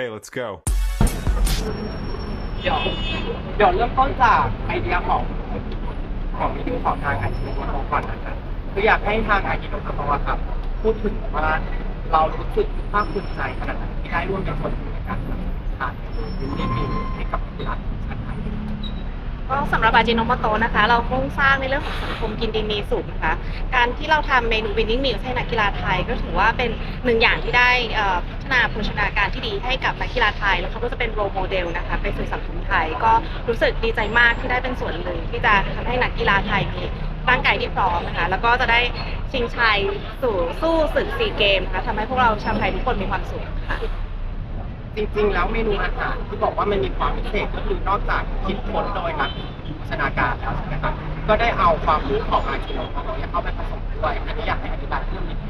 Okay, let's go. เดี๋ยวเดี๋ยวเริ่มต้นจากไอเดียของของวิดีโอของทางอาชีพของก่อนนะครับคืออยากให้ทางอาชีพของเราครับ พูดถึงว่าเรารู้สึกภาคภูมิใจขนาดไหนที่ได้ร่วมเป็นส่วนหนึ่งในการถ่ายวิดีโอให้กับกีฬาทีมชาติไทย ก็สำหรับอาจิโนโมโตนะคะ เรามุ่งสร้างในเรื่องของสังคมกินดีมีสุขนะคะ การที่เราทำเมนู winning meal ให้นักกีฬาไทยก็ถือว่าเป็นหนึ่งอย่างที่ได้เอ่อ นาโภชนาการที่ดีให้กับนักกีฬาไทย แล้วเขาก็จะเป็นโรโมเดลนะคะไปสู่สังคมไทย ก็รู้สึกดีใจมากที่ได้เป็นส่วนหนึ่งที่จะทำให้นักกีฬาไทยมีร่างกายที่พร้อมนะคะแล้วก็จะได้ชิงชัยสู่สู้ศึกซีเกมนะคะทำให้พวกเราชาวไทยทุกคนมีความสุขค่ะจริงๆ แล้วเมนูอาหารที่บอกว่ามันมีความพิเศษก็คือนอกจากคิดค้นโดยนักโภชนาการแล้วใช่ไหมครับก็ได้เอาความรู้ของอาชีพของเราเนี่ยเข้าไปผสมด้วยอันนี้อยากให้อธิบายเพิ่มนิดนึง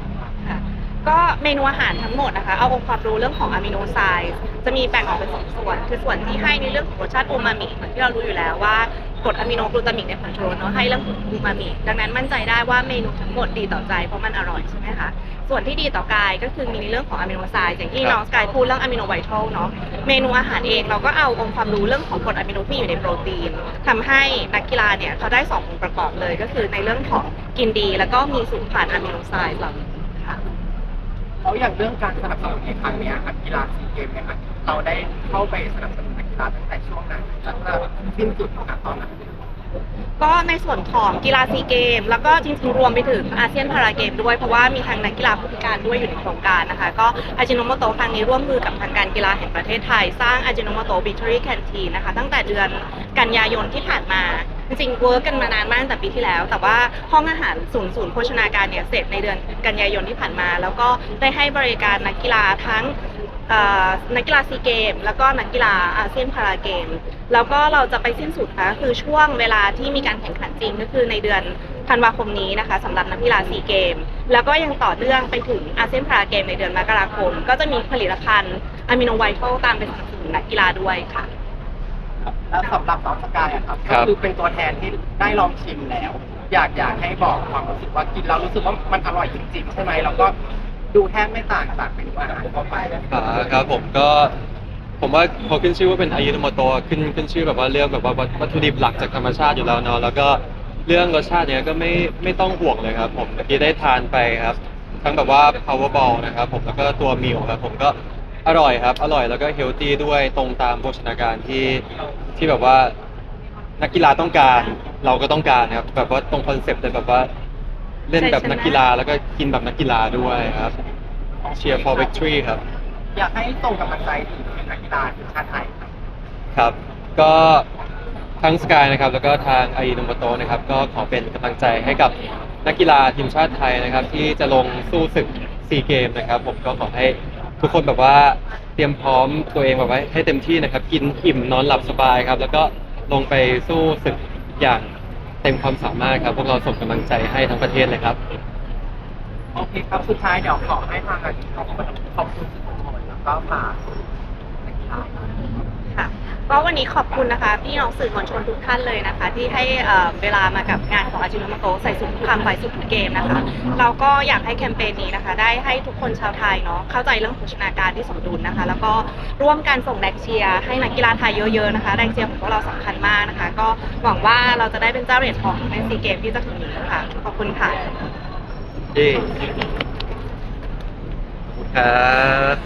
ก็เมนูอาหารทั้งหมดนะคะ เอาองค์ความรู้เรื่องของอะมิโนไซด์จะมีแบ่งออกเป็นสองส่วน คือส่วนที่ให้ในเรื่องของรสชาติอูมามิเหมือนที่เรารู้อยู่แล้วว่ากรดอะมิโนกลูตามิกในผงชูรสเนาะให้เรื่องของอูมามิดังนั้นมั่นใจได้ว่าเมนูทั้งหมดดีต่อใจเพราะมันอร่อยใช่ไหมคะส่วนที่ดีต่อกายก็คือมีในเรื่องของอะมิโนไซด์อย่างที่น้องสกายพูดเรื่องอะมิโนไวท์ทัลเนาะเมนูอาหารเองเราก็เอาองค์ความรู้เรื่องของกรดอะมิโนที่อยู่ในโปรตีนทำให้นักกีฬาเนี่ยเขาได้สององค์ประกอบเลย ก็คือในเรื่องของกินดี แล้วก็มีสูตรผ่านอะมิโนไซด์เหล่านี้ ค่ะแล้วอย่างเรื่องการสนับสนุนในครั้งเนี้ยครับกีฬาซีเกมเนี่ยครับเราได้เข้าไปสนับสนุนนักกีฬาตั้งแต่ช่วงไหนแล้วก็สิ้นสุดณตอนไหนก็ในส่วนของกีฬาซีเกม แล้วก็จริงๆรวมไปถึงอาเซียนพาราเกมด้วยเพราะว่ามีทางนักกีฬาผู้พิการด้วยอยู่ในโครงการนะคะ ก็อาจิโนโมโตครั้งนี้ร่วมมือกับทางการกีฬาแห่งประเทศไทย สร้างอาจิโนโมโตบิทอรี่แคนทีนะคะ ตั้งแต่เดือนกันยายนที่ผ่านมา จริงๆเวิร์กกันมานานมากตั้งแต่ปีที่แล้ว แต่ว่าห้องอาหารศูนย์ศูนย์โภชนาการเนี่ยเสร็จในเดือนกันยายนที่ผ่านมา แล้วก็ได้ให้บริการนักกีฬาทั้งเอ่อนักกีฬาซีเกม แล้วก็นักกีฬาอาเซียนพาราเกม แล้วก็เราจะไปสิ้นสุดนะคะคือช่วงเวลาที่มีการแข่งขันจริงก็คือในเดือนธันวาคมนี้นะคะสำหรับนักกีฬาซีเกม แล้วก็ยังต่อเนื่องไปถึงอาเซียนพาราเกมในเดือนมกราคม ก็จะมีผลิตภัณฑ์อะมิโนไวท์ตามไปสนับสนุนนักกีฬาด้วยค่ะ แล้วสำหรับน้องสกายอะครับคก็รับคือเป็นตัวแทนที่ได้ลองชิมแล้ว อยากอยากให้บอกความรู้สึกว่ากินแล้วรู้สึกว่ามันอร่อยจริงๆใช่ไหมแล้วก็ดูแทบไม่ต่างจากเมนูอาหารทั่วไปอ่าครับผมก็ผมว่าพอขึ้นชื่อว่าเป็นอายุโนโมโตขึ้นขึ้นชื่อแบบว่าเรื่องแบบว่าวัตวัตถุดิบหลักจากธรรมชาติอยู่แล้วเนาะแล้วก็เรื่องรสชาติเนี้ยก็ไม่ไม่ต้องห่วงเลยครับ ผมเมื่อกี้ได้ทานไปครับ ทั้งแบบว่า powerball นะครับผมแล้วก็ตัวมิลครับผมก็ อร่อยครับ อร่อยแล้วก็เฮลตี้ด้วยตรงตามโภชนาการที่ที่แบบว่านักกีฬาต้องการ เราก็ต้องการครับแบบว่าตรงคอนเซปต์เลยแบบว่าเล่นแบบนักกีฬาแล้วก็กินแบบนักกีฬาด้วยครับเชียร์ for victory ครับ อยากให้ส่งกำลังใจถึงนักกีฬาทีมชาติไทยครับครับ ก็ทั้งสกายนะครับแล้วก็ทางไอโนโมโตนะครับ ก็ขอเป็นกำลังใจให้กับนักกีฬาทีมชาติไทยนะครับ ที่จะลงสู้ศึกซีเกมนะครับ ผมก็ขอให้ ทุกคนแบบว่าเตรียมพร้อมตัวเองแบบว่าให้เต็มที่นะครับ กินอิ่มนอนหลับสบายครับ แล้วก็ลงไปสู้ศึกอย่างเต็มความสามารถครับ พวกเราส่งกำลังใจให้ทั้งประเทศเลยครับ โอเคครับ สุดท้ายเดี๋ยวขอให้ทางอาชีพของคนขอบคุณทุกคนแล้วก็ฝากนักกีฬาค่ะ ก็วันนี้ขอบคุณนะคะพี่น้องสื่อมวลชนทุกท่านเลยนะคะ ที่ให้เอ่อเวลามากับงานของอาจิโนโมโตใส่สุขคำไปสุดทุกเกมนะคะ เราก็อยากให้แคมเปญนี้นะคะ ได้ให้ทุกคนชาวไทยเนาะเข้าใจเรื่องโภชนาการที่สมดุลนะคะ แล้วก็ร่วมกันส่งแรงเชียร์ให้นักกีฬาไทยเยอะๆนะคะแรงเชียร์ของพวกเราสำคัญมากนะคะ ก็หวังว่าเราจะได้เป็นเจ้าเหรียญทองในซีเกมที่จะถึงนี้ค่ะขอบคุณค่ะเย้ครับ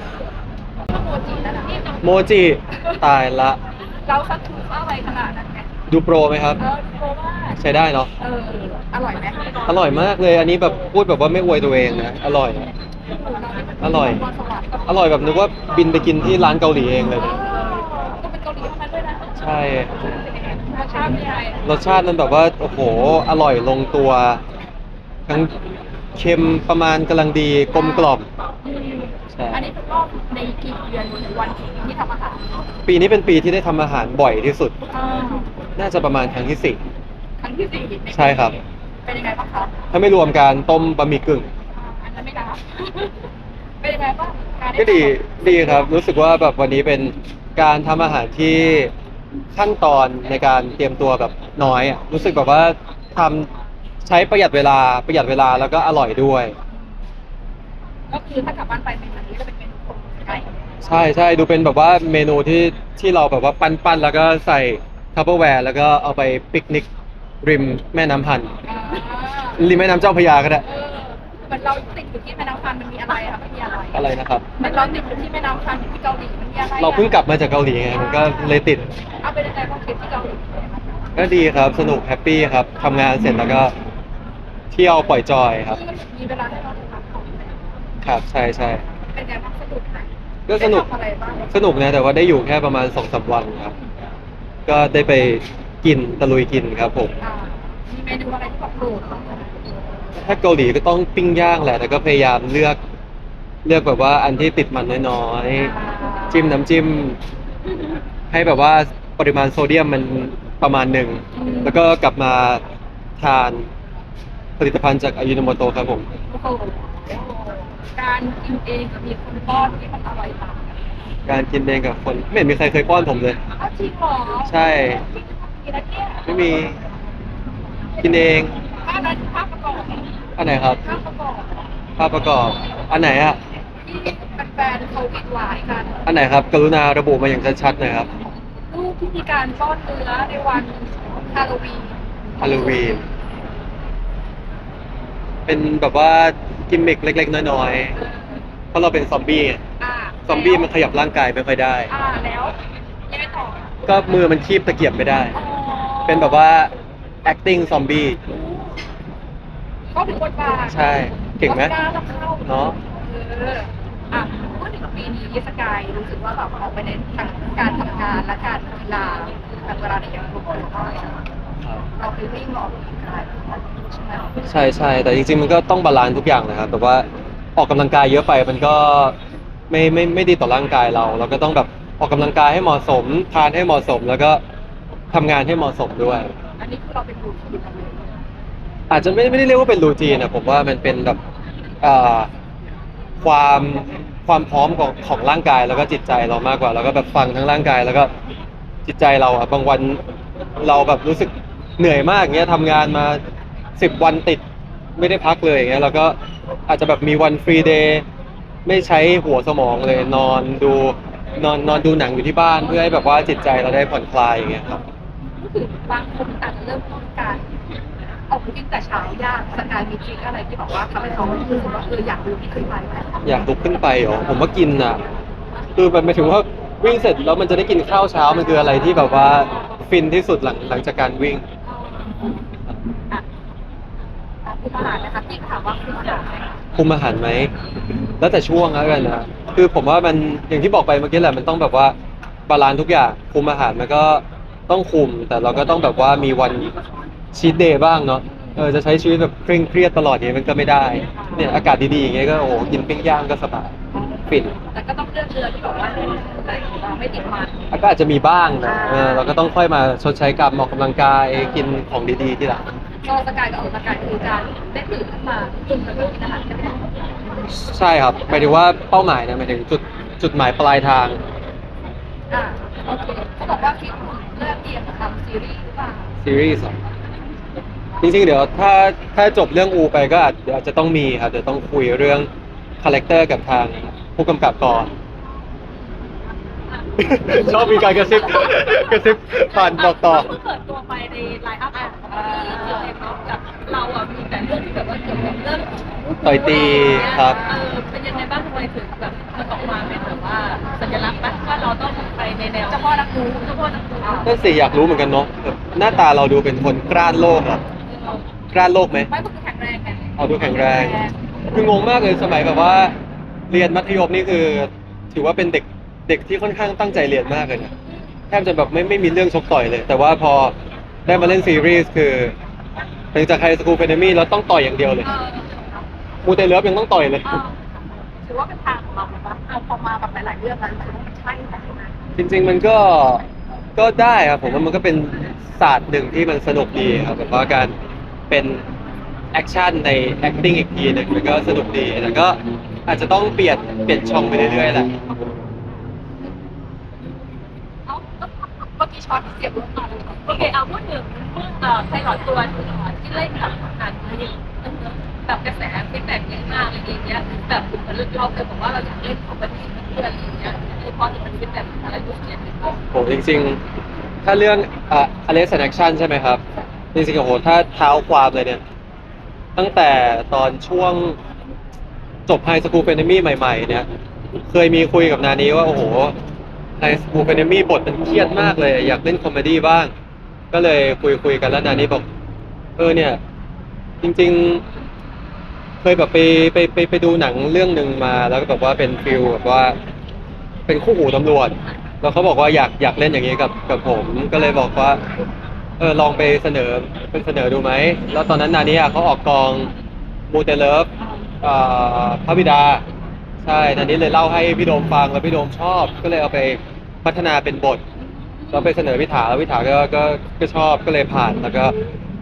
โมจิแล้วนะนี่โมจิตายละ เราสักถูกอะไรขนาดนั้นไหมดูโปรไหมครับ เออเพราะว่าใช้ได้เนาะเอออร่อยไหมอร่อยมากเลยอันนี้แบบพูดแบบว่าไม่อวยตัวเองนะอร่อย อร่อยพรสวรรค์ก็อร่อยแบบนึกว่าบินไปกินที่ร้านเกาหลีเองเลยก็เป็นเกาหลีเท่านั้นด้วยนะใช่รสชาติเป็นยังไงรสชาติมันแบบว่าโอ้โหอร่อยลงตัว ทั้ง เค็มประมาณกำลังดีกลมกล่อมอืมใช่ อันนี้เป็นรอบในกี่เดือนหรือวันที่ทำอาหารปีนี้เป็นปีที่ได้ทำอาหารบ่อยที่สุด อ่าน่าจะประมาณครั้งที่สี่ครั้งที่สี่นปีใช่ครับ เป็นยังไงบ้างครับถ้าไม่รวมการต้มบะหมี่กึ่งอันนั้นไม่นับ เป็นยังไงบ้างการไก็ดีดีครับ รู้สึกว่าแบบวันนี้เป็นการทำอาหารที่ขั้นตอนในการเตรียมตัวแบบน้อยอะรู้สึกแบบว่าทำ ใช้ประหยัดเวลาประหยัดเวลาแล้วก็อร่อยด้วย ก็คือถ้ากลับบ้านไปเป็นแบบนี้ก็เป็นเมนูของไก่ใช่ใช่ดูเป็นแบบว่าเมนูที่ที่เราแบบว่าปั้นๆแล้วก็ใส่ทัพเปอร์แวร์แล้วก็เอาไปปิกนิกริมแม่น้ำพันธ์อ่าริมแม่น้ำเจ้าพระยาก็ได้เออเหมือนเราติดอยู่ที่แม่น้ำพันมันมีอะไรอะมันมีอะไรอะไรนะครับ เหมันเราติดอยู่ที่แม่น้ำพันที่เกาหลีมันมีอะไรอะเราเพิ่งกลับมาจากเกาหลีไงมันก็เลยติด เอาไปยังไงบ้างทริปที่เกาหลีก็ดีครับ สนุกแฮปปี้ครับทำงานเสร็จแล้วก็ เที่ยวปล่อยจอยครับ มีเวลาให้เราได้พักผ่อนครับใช่ใช่เป็นไงบ้างสนุกไหมก็สนุก ได้ทำอะไรบ้างสนุกนะแต่ว่าได้อยู่แค่ประมาณสองสามวันครับ ก็ได้ไปกินตะลุยกินครับผม อ่ามีเมนูอะไรที่แบบโปรดบ้างไหมถ้าเกาหลีก็ต้องปิ้งย่างแหละ แต่ก็พยายามเลือก เลือกแบบว่าอันที่ติดมันน้อยๆจิ้มน้ำจิ้ม ให้แบบว่าปริมาณโซเดียมมันประมาณหนึ่ง แล้วก็กลับมาทาน ผลิตภัณฑ์จากอายุนโมโตครับผม โอ้โหการกินเองกับมีคนป้อนที่มันอร่อยต่างกันการกินเองกับคน ไม่เห็นมีใครเคยป้อนผมเลย อ้าวจริงเหรอใช่ กินแล้วเนี่ยไม่มีกินเองภาพนั้นภาพประกอบอันไหนครับ ภาพประกอบภาพประกอบ อันไหนอะที่แฟนๆเขาวิดหวายกัน อันไหนครับ กรุณาระบุมาอย่างชัดๆหน่อยครับรูปที่มีการป้อนเนื้อในวันฮาโลวีนฮาโลวีน เป็นแบบว่ากิมมิกเล็ก ๆ น้อยๆเพราะเราเป็นซอมบี้ไงอ่าซอมบี้มันขยับร่างกายไม่ค่อยได้ อ่าแล้วยังไงต่อก็มือมันคีบตะเกียบไม่ได้ อ๋อเป็นแบบว่า acting ซอมบี้เข้าถึงบทบาทใช่เก่งไหมกล้าต้องเข้าเนาะเอออะพูดถึงปีนี้สกายรู้สึกว่าแบบออกไปในทางการทำงานและการกีฬาแบบเวลาในยังคง อยู่น้อยอะเราไปวิ่งออกกำลังกายใช่ไหมใช่ใช่แต่จริงๆมันก็ต้องบาลานซ์ทุกอย่างนะครับแต่ว่าออกกำลังกายเยอะไปมันก็ไม่ไม่ไม่ดีต่อร่างกายเรา เราก็ต้องแบบออกกำลังกายให้เหมาะสม ทานให้เหมาะสม แล้วก็ทำงานให้เหมาะสมด้วย อันนี้คือเราเป็นรูทีนเลยอาจจะไม่ไม่ได้เรียกว่าเป็นรูทีนนะผมว่ามันเป็นแบบเอ่อความความพร้อมของของร่างกายแล้วก็จิตใจเรามากกว่า แล้วก็แบบฟังทั้งร่างกายแล้วก็จิตใจเราอะบางวันเราแบบรู้สึก เหนื่อยมากเงี้ยทำงานมาสิบวันติดไม่ได้พักเลยอย่างเงี้ยเราก็อาจจะแบบมีวันฟรีเดย์ไม่ใช้หัวสมองเลยนอนดูนอนนอนดูหนังอยู่ที่บ้านเพื่อให้แบบว่าจิตใจเราได้ผ่อนคลายอย่างเงี้ยครับก็คือบางคนอาจจะเริ่มต้นการออกไปวิ่งแต่เช้ายากสกายมีทริคอะไรที่บอกว่าทำให้เขารู้สึกว่าเอออยากรู้ที่ขึ้นไปไหมอยากลุกขึ้นไปเหรอผมว่ากินอะคือมันหมายถึงว่าวิ่งเสร็จแล้วมันจะได้กินข้าวเช้ามันคืออะไรที่แบบว่าฟินที่สุดหลังหลังจากการวิ่ง อะอะ คุณอาหารนะคะที่ถามว่าคุณอาหารไหมคะคุมอาหารไหม แล้วแต่ช่วงแล้วกันนะคือผมว่ามันอย่างที่บอกไปเมื่อกี้แหละมันต้องแบบว่าบาลานซ์ทุกอย่างคุมอาหารมันก็ต้องคุม แต่เราก็ต้องแบบว่ามีวันชีตเดย์บ้างเนาะเออจะใช้ชีวิตแบบเคร่งเครียดตลอดอย่างนี้มันก็ไม่ได้เนี่ยอากาศดีๆอย่างเงี้ยก็โอ้โหกินปิ้งย่างก็สบายฟินแต่ก็ต้องเลือกเรือที่แบบว่าไม่ติดมันแล้วก็อาจจะมีบ้างนะเออเราก็ต้องค่อยมาชดใช้กรรมออกกำลังกายกินของดีๆที่หลัง โซสกายกับออกกำลังกายคือการได้ตื่นขึ้นมาจุ่มแล้วก็กินอาหารใช่ไหมคะใช่ครับหมายถึงว่าเป้าหมายนะหมายถึงจุดจุดหมายปลายทาง อ่าโอเคเขาบอกว่าคิดเลือกเตรียมทำซีรีส์หรือเปล่าซีรีส์อะจริงๆ เดี๋ยวถ้าถ้าจบเรื่องอูไปก็อาจเดี๋ยวอาจจะต้องมีครับเดี๋ยวต้องคุยเรื่องคาแรคเตอร์กับทางผู้กำกับก่อน ชอบมีการกระซิบกระซิบผ่านบอกต่อ เพิ่งเปิดตัวไปในไลน์อัพของที่เจอเนาะ ต่อยตีครับ เออเป็นยังไงบ้างทำไมถึงแบบมันออกมาเป็นแบบว่าสัญลักษณ์ปะว่าเราต้องไปในแนวเจ้าพ่อนักบูเจ้าพ่อนักบูนั่นสิอยากรู้เหมือนกันเนาะแบบหน้าตาเราดูเป็นคนกล้านโลกอะกล้านโลกไหมไม่ก็คือแข็งแรงไงเอาดูแข็งแรง คืองงมากเลยสมัยแบบว่า เรียนมัธยมนี่คือ ถือว่าเป็นเด็กเด็กที่ค่อนข้างตั้งใจเรียนมากเลยนะแทบจะแบบไม่ไม่มีเรื่องชกต่อยเลย แต่ว่าพอได้มาเล่นซีรีส์คือหลังจากไฮสคูลเฟนมี่แล้วต้องต่อยอย่างเดียวเลย เออ มูเตเลิฟยังต้องต่อยเลยเออถือว่าเป็นทางของเราเลยปะเอาพอมาแบบหลายๆเรื่องแล้วถือว่ามันใช่ไหมจริง ๆ มันก็ก็ได้ครับผมว่ามันก็เป็นศาสตร์หนึ่งที่มันสนุกดีครับแบบว่าการเป็นแอคชั่นใน acting อีกทีหนึ่งมันก็สนุกดีแต่ก็อาจจะต้องเปลี่ยนเปลี่ยนช่องไปเรื่อยๆแหละเอาเมื่อกี้ช็อตเสียบรถมาเลยโอเคเอาพูดถึงเอ่อไพลอตตัวที่เล่นกับหนังนี้ แบบกระแสฟีดแบ็กเยอะมากอะไรอย่างเงี้ยแบบเหมือนเราเคยบอกว่าเราอยากเล่นคอมเมดี้เพื่อนอะไรอย่างเงี้ยพอที่มันฟีดแบ็กอะไรรู้สึกยังไงบ้างจริงๆ ถ้าเรื่องอะอเล็กซ์แอคชั่นใช่ไหมครับ จริงๆโอ้โหถ้าเท้าความเลยเนี่ย ตั้งแต่ตอนช่วงจบไฮสคูลเฟนมี่ใหม่ ๆ เนี่ย เคยมีคุยกับนานี้ว่าโอ้โหไฮสคูลเฟนมี่บทมันเครียดมากเลย อยากเล่นคอมเมดี้บ้าง ก็เลยคุยคุยๆกันแล้วนานี้บอก เออเนี่ย จริง ๆ เคยแบบไปไปไปไปดูหนังเรื่องหนึ่งมา แล้วก็แบบว่าเป็นฟิลแบบว่า เป็นคู่หูตำรวจ แล้วเขาบอกว่าอยากอยากเล่นอย่างนี้กับกับผม ก็เลยบอกว่า เออลองไปเสนอเป็นเสนอดูไหม แล้วตอนนั้นนานี้เขาออกกองมูเตเลิฟพระบิดา ใช่นานี้เลยเล่าให้พี่โดมฟังแล้วพี่โดมชอบ ก็เลยเอาไปพัฒนาเป็นบทเราไปเสนอพิถาแล้วพิถาก็ก็ก็ชอบก็เลยผ่านแล้วก็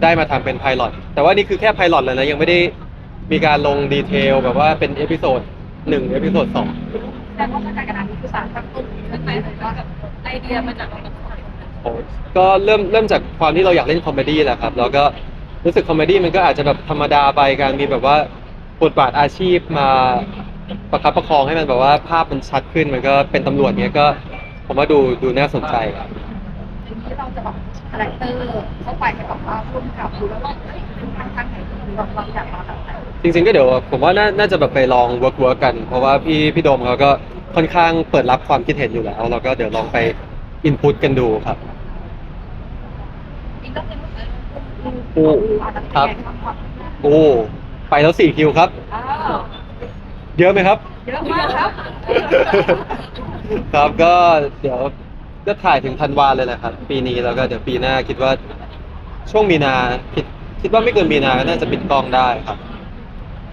ได้มาทำเป็นไพลอตแต่ว่านี่คือแค่ไพลอตเลยนะยังไม่ได้ มีการลงดีเทลแบบว่าเป็นเอพิโซดหนึ่งเอพิโซดสองแต่ว่าการกระดานนี้คือสารตั้งต้นขึ้นไปเลยว่าแบบไอเดียมาจากตรงนั้นโอ้ก็เริ่มเริ่มจากความที่เราอยากเล่นคอมเมดี้แหละครับ แล้วก็รู้สึกคอมเมดี้มันก็อาจจะแบบธรรมดาไปการมีแบบว่าบทบาทอาชีพมาประคับประคองให้มันแบบว่าภาพมันชัดขึ้นมันก็เป็นตำรวจเนี้ยก็ผมว่าดูดูน่าสนใจครับ ทีนี้เราจะแบบคาแรคเตอร์เข้าไปให้กับว่าร่วมกับดูแล้วว่าเฮ้ยเป็นทางทางไหนดีเราเราอยากมาแบบไหนจริงๆก็เดี๋ยวผมว่าน่าน่าจะแบบไปลองเวิร์กเวิร์กกัน เพราะว่าพี่พี่โดมเขาก็ค่อนข้างเปิดรับความคิดเห็นอยู่แล้วเราก็เดี๋ยวลองไปอินพุตกันดูครับอีกต้องเป็นเออโอ้ครับครับโอ้ไปแล้วสี่คิวครับ อ้าวเยอะไหมครับ เยอะมากครับ ครับก็เดี๋ยว จะถ่ายถึงธันวาเลยแหละครับ ปีนี้แล้วก็เดี๋ยวปีหน้าคิดว่าช่วงมีนาคิดคิดว่าไม่เกินมีนาก็น่าจะปิดกล้องได้ครับ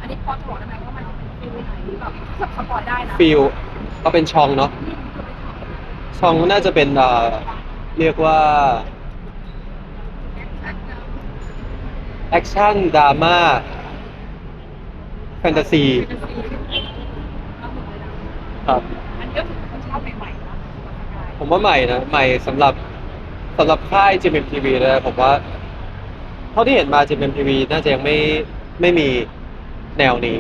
อันนี้พอจะบอกได้ไหมว่ามันเป็นฟิลไหนแบบสปอร์ตได้นะฟิลเอาเป็นช่องเนาะช่องน่าจะเป็นเอ่อเรียกว่าแอคชั่นดราม่าแฟนตาซีครับ อันนี้ก็คือคนชอบใหม่ๆนะ ผมว่าใหม่นะใหม่สำหรับสำหรับค่าย GMMTV เลยผมว่าเท่าที่เห็นมา GMMTV น่าจะยังไม่ไม่มีแนวนี้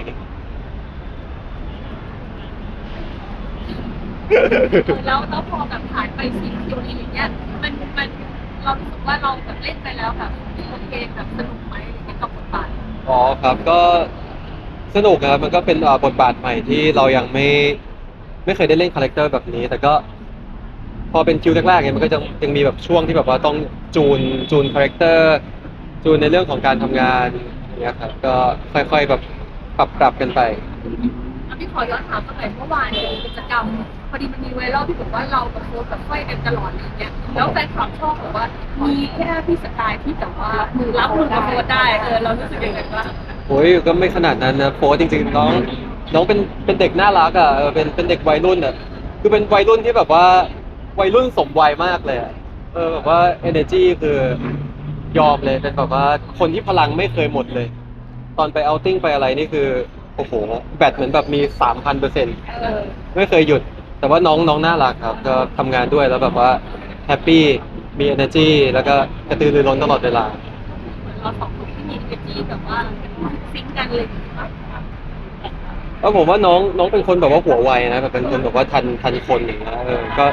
แล้วแล้วพอแบบผ่านไปสี่คิวนี้อย่างเงี้ยมันมันเรารู้สึกว่าเราแบบเล่นไปแล้วแบบโอเคแบบสนุกไหมอะไรเงี้ยกับบทบาทอ๋อครับก็สนุกนะครับมันก็เป็นเอ่อบทบาทใหม่ที่เรายังไม่ ไม่เคยได้เล่นคาแรคเตอร์แบบนี้ แต่ก็ พอเป็นคิวแรกๆเนี่ยมันก็จะยังมีแบบช่วงที่แบบว่าต้องจูนจูนคาแรคเตอร์จูนในเรื่องของการทำงานอย่างเงี้ยครับก็ค่อยๆแบบปรับปรับกันไป อันนี้ขอย้อนถามสักหน่อยเมื่อวานเนี่ยกิจกรรมพอดีมันมีไวรัลที่บอกว่าเรากับโค้ชแบบไฟกันตลอดอะไรเงี้ยแล้วแฟนคลับชอบบอกว่ามีแค่พี่สกายที่แบบว่ามือรับมือกับโค้ชได้เออเรารู้สึกยังไงบ้างโอ้ยก็ไม่ขนาดนั้นนะโฟจริงๆน้องน้องเป็นเป็นเด็กน่ารักอะเออเป็นเป็นเด็กวัยรุ่นอะคือเป็นวัยรุ่นที่แบบว่า วัยรุ่นสมวัยมากเลยอะเออแบบว่า energy คือยอมเลยเป็นแบบว่าคนที่พลังไม่เคยหมดเลย ตอนไปเอาติ้งไปอะไรนี่คือโอ้โหแบตเหมือนแบบมีสามพันเปอร์เซ็นต์เออไม่เคยหยุด แต่ว่าน้องน้องน่ารักครับ ก็ทำงานด้วยแล้วแบบว่าแฮปปี้มี energy แล้วก็กระตือรือร้นตลอดเวลา เหมือนเราสองคนที่มีเอจีแบบว่าซิงค์กันเลยเออผมว่าน้องน้องเป็นคนแบบว่าหัวไวนะแบบเป็นคนแบบว่าทันทันคนอย่างเงี้ยเออก็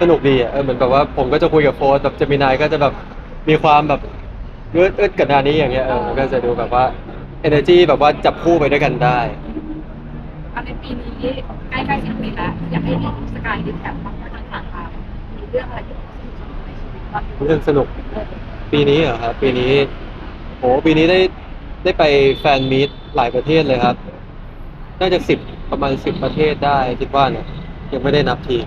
สนุกดีอะเออเหมือนแบบว่าผมก็จะคุยกับโฟร์แบบเจมินายก็จะแบบมีความแบบเอื้อเอื้อกับนานี้อย่างเงี้ยเออมันก็จะดูแบบว่า energy แบบว่าจับคู่ไปด้วยกันได้อันในปีนี้ใกล้ๆสิ้นปีแล้วอยากให้ดีสกายดีแคปบ้างว่าทางผ่านมามีเรื่องอะไรที่สนุกในชีวิตบ้างเรื่องสนุกปีนี้เหรอครับปีนี้โหปีนี้ได้ได้ไปแฟนมีตหลายประเทศเลยครับ น่าจะสิบประมาณสิบประเทศได้คิดว่าเนี่ยยังไม่ได้นับที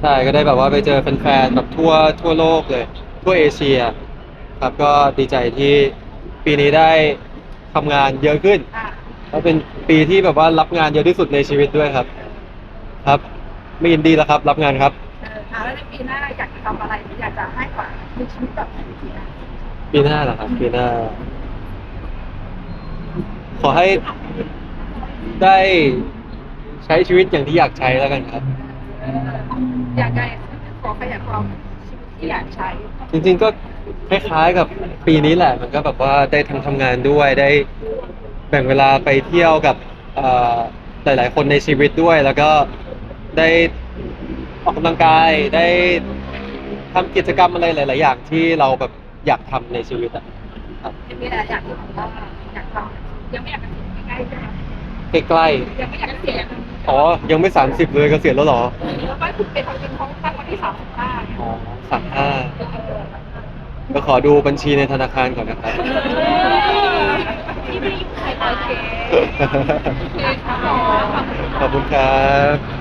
ใช่ก็ได้แบบว่าไปเจอแฟนๆแบบทั่วทั่วโลกเลย ทั่วเอเชีย ครับก็ดีใจที่ปีนี้ได้ทำงานเยอะขึ้นอ่าแล้วเป็นปีที่แบบว่ารับงานเยอะที่สุดในชีวิตด้วยครับ ครับ ไม่ยินดีแล้วครับ รับงานครับเอออ่าแล้วในปีหน้าอยากจะทำอะไรหรืออยากจะให้กว่ามีชีวิตแบบไหนดีนะปีหน้าเหรอครับปีหน้า ขอให้ได้ใช้ชีวิตอย่างที่อยากใช้แล้วกันครับ อออยากได้ขอขยายความชีวิตที่อยากใช้ จริงๆก็คล้ายๆกับปีนี้แหละ มันก็แบบว่าได้ทั้งทำงานด้วยได้แบ่งเวลาไปเที่ยวกับเอ่อหลายๆ คนในชีวิตด้วย แล้วก็ได้ออกกำลังกายได้ทำกิจกรรมอะไรหลาย ๆ อย่างที่เราแบบอยากทำในชีวิตอะครับมีอะไรอยากที่บอกว่าอยากทำยังไม่อยากเกษียณใกล้ๆใช่ไหมใกล้ยังไม่อยากเกษียณๆ อ๋อ ยังไม่ 30 เลยเกษียณแล้วเหรอแล้วก็คุณเป็นเป็นของตั้งวันที่สามสิบห้าอ๋อสามห้าก็ขอดูบัญชีในธนาคารก่อนนะครับ ที่ไม่ได้อยู่ใครโอเคโอเคค่ะขอบคุณครับ